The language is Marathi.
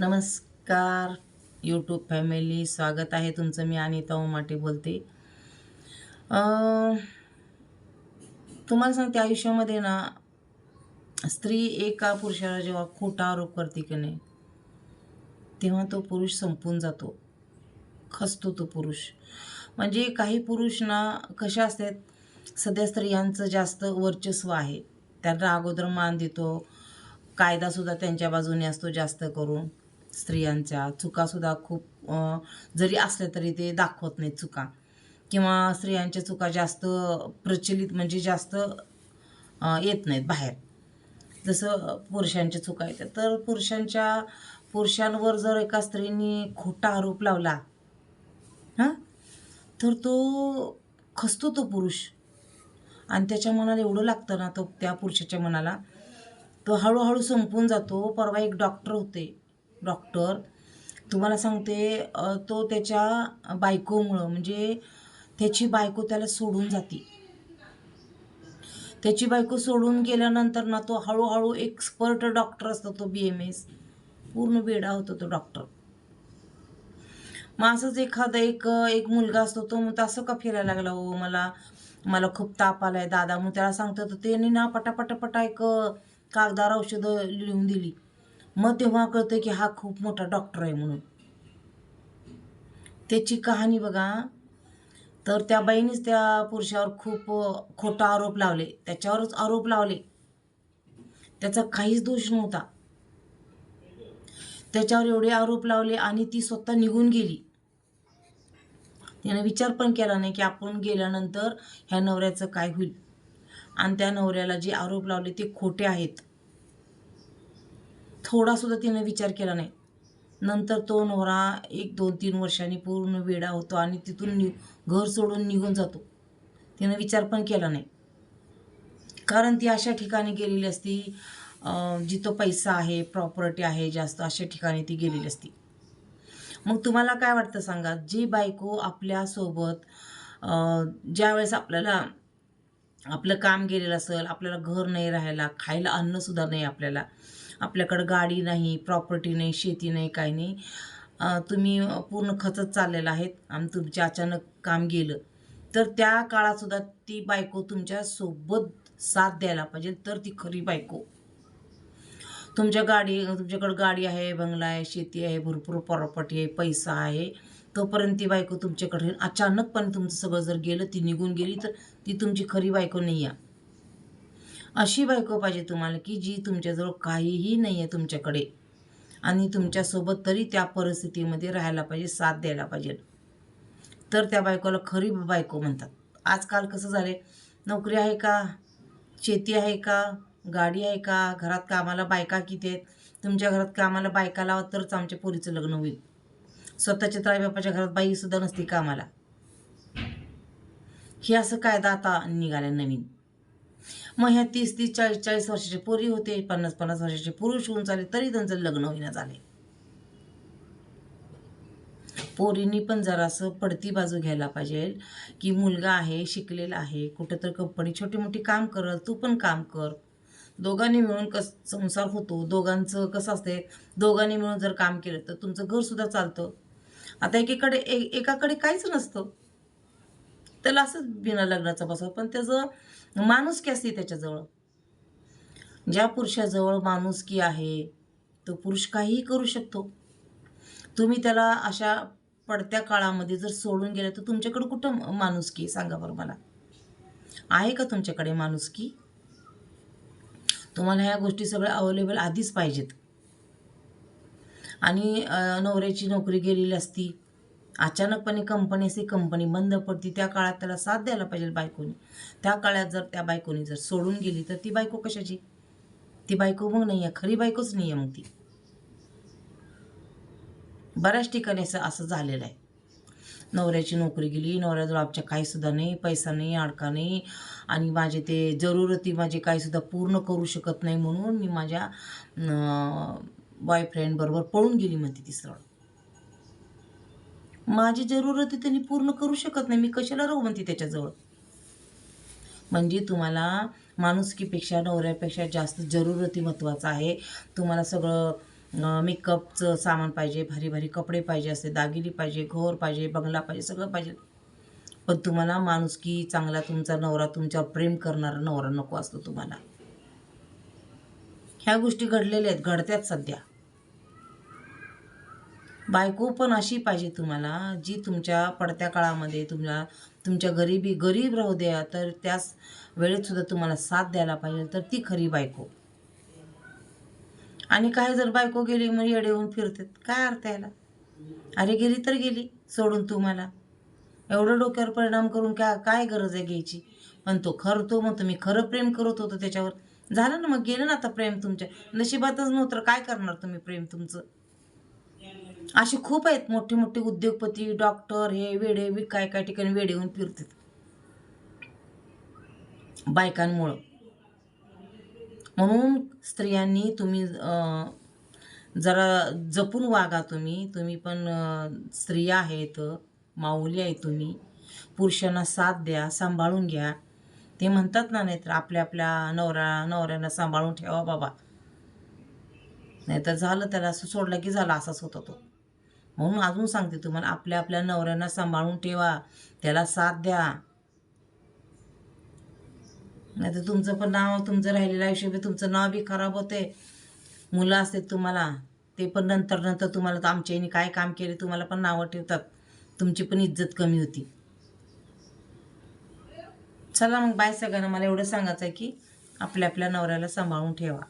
नमस्कार यूट्यूब फॅमिली स्वागत आहे तुमचं. मी अनिता उमाटे बोलते. तुम्हाला सांगते आयुष्यामध्ये ना स्त्री एका पुरुषाला जेव्हा खोटा आरोप करते की नाही तेव्हा तो पुरुष संपून जातो. खसतो तो पुरुष. म्हणजे काही पुरुष ना कशा असतात सध्या स्त्रियांचं जास्त वर्चस्व आहे. त्यांना अगोदर मान देतो कायदासुद्धा त्यांच्या बाजूने असतो जास्त करून. स्त्रियांच्या चुकासुद्धा खूप जरी असल्या तरी ते दाखवत नाहीत चुका. किंवा स्त्रियांच्या चुका जास्त प्रचलित म्हणजे जास्त येत नाहीत बाहेर. जसं पुरुषांच्या चुका येतात तर पुरुषांच्या पुरुषांवर जर एका स्त्रीने खोटा आरोप लावला हां तर तो खसतो तो पुरुष. आणि त्याच्या मनाला एवढं लागतं ना तो त्या पुरुषाच्या मनाला तो हळूहळू संपून जातो. परवा एक डॉक्टर होते डॉक्टर. तुम्हाला सांगते तो त्याच्या बायकोमुळं म्हणजे त्याची बायको त्याला सोडून जाते. त्याची बायको सोडून गेल्यानंतर ना तो हळूहळू एक्सपर्ट डॉक्टर असतो तो बी एम एस पूर्ण बेडा होतो तो डॉक्टर. मग असंच एखादा एक एक मुलगा असतो तो मग असं का फिरायला लागला हो मला? मला खूप ताप आलाय दादा. मग त्याला सांगतो तर त्याने ना पटापटापटा एक कागदार औषधं लिहून दिली. मग तेव्हा कळतं की हा खूप मोठा डॉक्टर आहे म्हणून. त्याची कहाणी बघा. तर त्या बाईनेच त्या पुरुषावर खूप खोटा आरोप लावले. त्याच्यावरच आरोप लावले. त्याचा काहीच दोष नव्हता. त्याच्यावर एवढे आरोप लावले आणि ती स्वतः निघून गेली. त्याने विचार पण केला नाही की आपण गेल्यानंतर ह्या नवऱ्याचं काय होईल? आणि त्या नवऱ्याला जे आरोप लावले ते खोटे आहेत. थोडासुद्धा तिने विचार केला नाही. नंतर तो नवरा एक दोन तीन वर्षांनी पूर्ण वेडा होतो आणि तिथून नि घर सोडून निघून जातो. तिने विचार पण केला नाही. कारण ती अशा ठिकाणी गेलेली असती जिथं पैसा आहे प्रॉपर्टी आहे जास्त अशा ठिकाणी ती गेलेली असती. मग तुम्हाला काय वाटतं सांगा? जी बायको आपल्यासोबत ज्यावेळेस आपल्याला आपलं काम गेलेलं असेल आपल्याला घर नाही राहायला खायला अन्नसुद्धा नाही आपल्याला आपल्याकडं गाडी नाही प्रॉपर्टी नाही शेती नाही काही नाही. तुम्ही पूर्ण खचत चाललेला आहेत आणि तुमचे अचानक काम गेलं. तर त्या काळातसुद्धा ती बायको तुमच्यासोबत साथ द्यायला पाहिजे तर ती खरी बायको. तुमच्या गाडी तुमच्याकडं गाडी आहे बंगला आहे शेती आहे भरपूर प्रॉपर्टी आहे पैसा आहे. तोपर्यंत ती बायको तुमच्याकडे अचानकपणे तुमचं सगळं जर गेलं ती निघून गेली तर ती तुमची खरी बायको नाही आहे. अशी बायको पाहिजे तुम्हाला की जी तुमच्याजवळ काहीही नाही आहे तुमच्याकडे. आणि तुमच्यासोबत तरी त्या परिस्थितीमध्ये राहायला पाहिजे साथ द्यायला पाहिजे. तर त्या बायकोला खरी बायको म्हणतात. आजकाल कसं झाले नोकरी आहे का? शेती आहे का? गाडी आहे का? घरात कामाला बायका किती आहेत? तुमच्या घरात कामाला बायका लावा तरच आमच्या पोरीचं लग्न होईल. स्वतःच्या ताईबापाच्या घरात बाईसुद्धा नसते कामाला. हे असं कायदा आता निघाला नवीन. मग ह्या तीस तीस चाळीस चाळीस वर्षाचे पोरी होते पन्नास पन्नास वर्षाचे पुरुष होऊन चाले तरी त्यांचं लग्न होईना झाले. पोरींनी पण जरासं पडती बाजू घ्यायला पाहिजे की मुलगा आहे शिकलेला आहे कुठं तर कंपनी छोटी मोठी काम करल तू पण काम कर. दोघांनी मिळून कस संसार होतो दोघांचं कसं असते दोघांनी मिळून जर काम केलं तर तुमचं घरसुद्धा चालतं. आता एकीकडे एकाकडे काहीच नसतं. त्याला असंच बिना लग्नाचं बसावं पण त्याचं माणुसकी असते त्याच्याजवळ. ज्या पुरुषाजवळ माणुसकी आहे तो पुरुष काहीही करू शकतो. तुम्ही त्याला अशा पडत्या काळामध्ये जर सोडून गेलं तर तुमच्याकडे कुठं माणुसकी सांगा बरं मला. आहे का तुमच्याकडे माणुसकी? तुम्हाला ह्या गोष्टी सगळ्या अवेलेबल आधीच पाहिजेत. आणि नवऱ्याची नोकरी गेलेली असती अचानकपणे कंपनी कंपनी बंद पडती. त्या काळात त्याला साथ द्यायला पाहिजे बायकोनी. त्या काळात जर त्या बायकोनी जर सोडून गेली तर ती बायको कशाची? ती बायको मग नाही आहे. खरी बायकोच नाही आहे मग ती. बऱ्याच ठिकाणी असं असं झालेलं आहे. नवऱ्याची नोकरी गेली नवऱ्याजवळ आमच्या काहीसुद्धा नाही पैसा नाही अडका नाही. आणि माझे ते जरूरती माझे काहीसुद्धा पूर्ण करू शकत नाही म्हणून मी माझ्या बॉयफ्रेंडबरोबर पळून गेली म्हणते ती सरळ. माझी जरूरती त्यांनी पूर्ण करू शकत नाही. मी कशाला राहू म्हणते त्याच्याजवळ? म्हणजे तुम्हाला माणुसकीपेक्षा नवऱ्यापेक्षा जास्त जरूरती महत्त्वाचं आहे. तुम्हाला सगळं मेकअपचं सामान पाहिजे भारी भारी कपडे पाहिजे असते दागिने पाहिजे घर पाहिजे बंगला पाहिजे सगळं पाहिजे. पण तुम्हाला माणुसकी चांगला तुमचा नवरा तुमच्यावर प्रेम करणारा नवरा नको असतो तुम्हाला. ह्या गोष्टी घडलेल्या आहेत घडत्यात सध्या. बायको पण अशी पाहिजे तुम्हाला जी तुमच्या पडत्या काळामध्ये तुम्हाला तुमच्या गरिबी गरीब राहू द्या तर त्याच वेळेतसुद्धा तुम्हाला साथ द्यायला पाहिजे तर ती खरी बायको. आणि काही जर बायको गेली मग येडे होऊन फिरतात. काय अर्थ याला? अरे गेली तर गेली सोडून तुम्हाला एवढं डोक्यावर परिणाम करून काय काय गरज आहे घ्यायची? पण तो खरं तो मग तुम्ही खरं प्रेम करत होतो त्याच्यावर. झालं ना मग गेलं ना आता प्रेम तुमच्या. नशिबातच नव्हतं तर काय करणार तुम्ही प्रेम तुमचं? असे खूप आहेत मोठे मोठे उद्योगपती डॉक्टर हे वेडे काय काय ठिकाणी वेडे होऊन फिरतात. बायकांमुळं. म्हणून स्त्रियांनी तुम्ही जरा जपून वागा तुम्ही. तुम्ही पण स्त्रिया आहेत माऊली आहे तुम्ही. पुरुषांना साथ द्या सांभाळून घ्या. ते म्हणतात ना नाहीतर आपल्या आपल्या नवरा नवऱ्यांना सांभाळून ठेवा बाबा. नाहीतर झालं त्याला असं सोडलं की झालं असाच होता तो. म्हणून अजून सांगते तुम्हाला आपल्या आपल्या नवऱ्यांना सांभाळून ठेवा त्याला साथ द्या. नाही तर तुमचं पण नाव तुमचं राहिलेलं आयुष्य तुमचं नाव बी खराब होते. मुलं असते तुम्हाला ते पण नंतर नंतर तुम्हाला तर आमच्या याने काय काम केले तुम्हाला पण नावं ठेवतात. तुमची पण इज्जत कमी होती. चला मग बाय सगळ्यांना मला एवढं सांगायचं आहे की आपल्या आपल्या नवऱ्याला सांभाळून ठेवा.